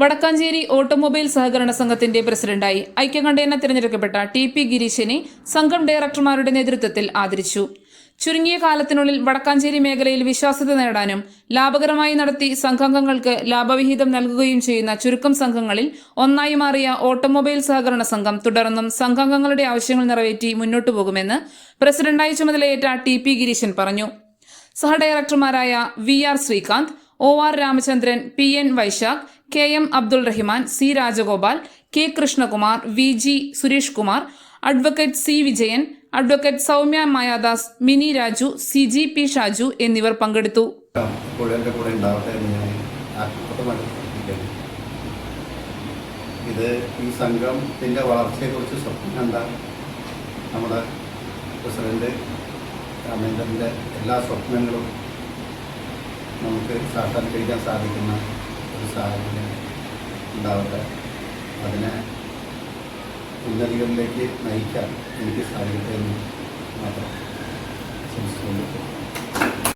Vadakkanchery automobile സഹകരണ സംഘത്തിന്റെ പ്രസിഡന്റായി ഐക്യകണ്ഠേന തിരഞ്ഞെടുക്കപ്പെട്ട ടി പി ഗിരീശനെ സംഘം ഡയറക്ടർമാരുടെ നേതൃത്വത്തിൽ ആദരിച്ചു. ചുരുങ്ങിയ കാലത്തിനുള്ളിൽ വടക്കാഞ്ചേരി മേഖലയിൽ വിശ്വാസ്യത നേടാനും ലാഭകരമായി നടത്തി സംഘാംഗങ്ങൾക്ക് ലാഭവിഹിതം നൽകുകയും ചെയ്യുന്ന ചുരുക്കം സംഘങ്ങളിൽ ഒന്നായി മാറിയ ഓട്ടോമൊബൈൽ സഹകരണ സംഘം തുടർന്നും സംഘാംഗങ്ങളുടെ ആവശ്യങ്ങൾ നിറവേറ്റി മുന്നോട്ടു പോകുമെന്ന് പ്രസിഡന്റായി ചുമതലയേറ്റ ടി പി ഗിരീശൻ പറഞ്ഞു. സഹഡയറക്ടർമാരായ V R Srikanth O R Ramachandran P N Vaishakh K M Abdul Rahiman C Rajagopal K Krishnakumar V G Suresh Kumar advocate C Vijayan advocate Soumya Mayadas Mini Raju C G P Shaju എന്നിവർ പങ്കെടുത്തു. ഇത് ഈ സംഘത്തിന്റെ വളർച്ചയെക്കുറിച്ച് സ്വപ്നം കണ്ട നമ്മുടെ president രാമേന്ദ്രന്റെ എല്ലാ സ്വപ്നങ്ങളും നമുക്ക് സാക്ഷാത്കരിക്കാൻ സാധിക്കുന്ന ഒരു സാഹചര്യം ഉണ്ടാവട്ടെ. അതിനെ ഉന്നതികളിലേക്ക് നയിക്കാൻ എനിക്ക് സാധിക്കട്ടെ എന്ന് മാത്രം ശ്രമിച്ചുകൊണ്ട്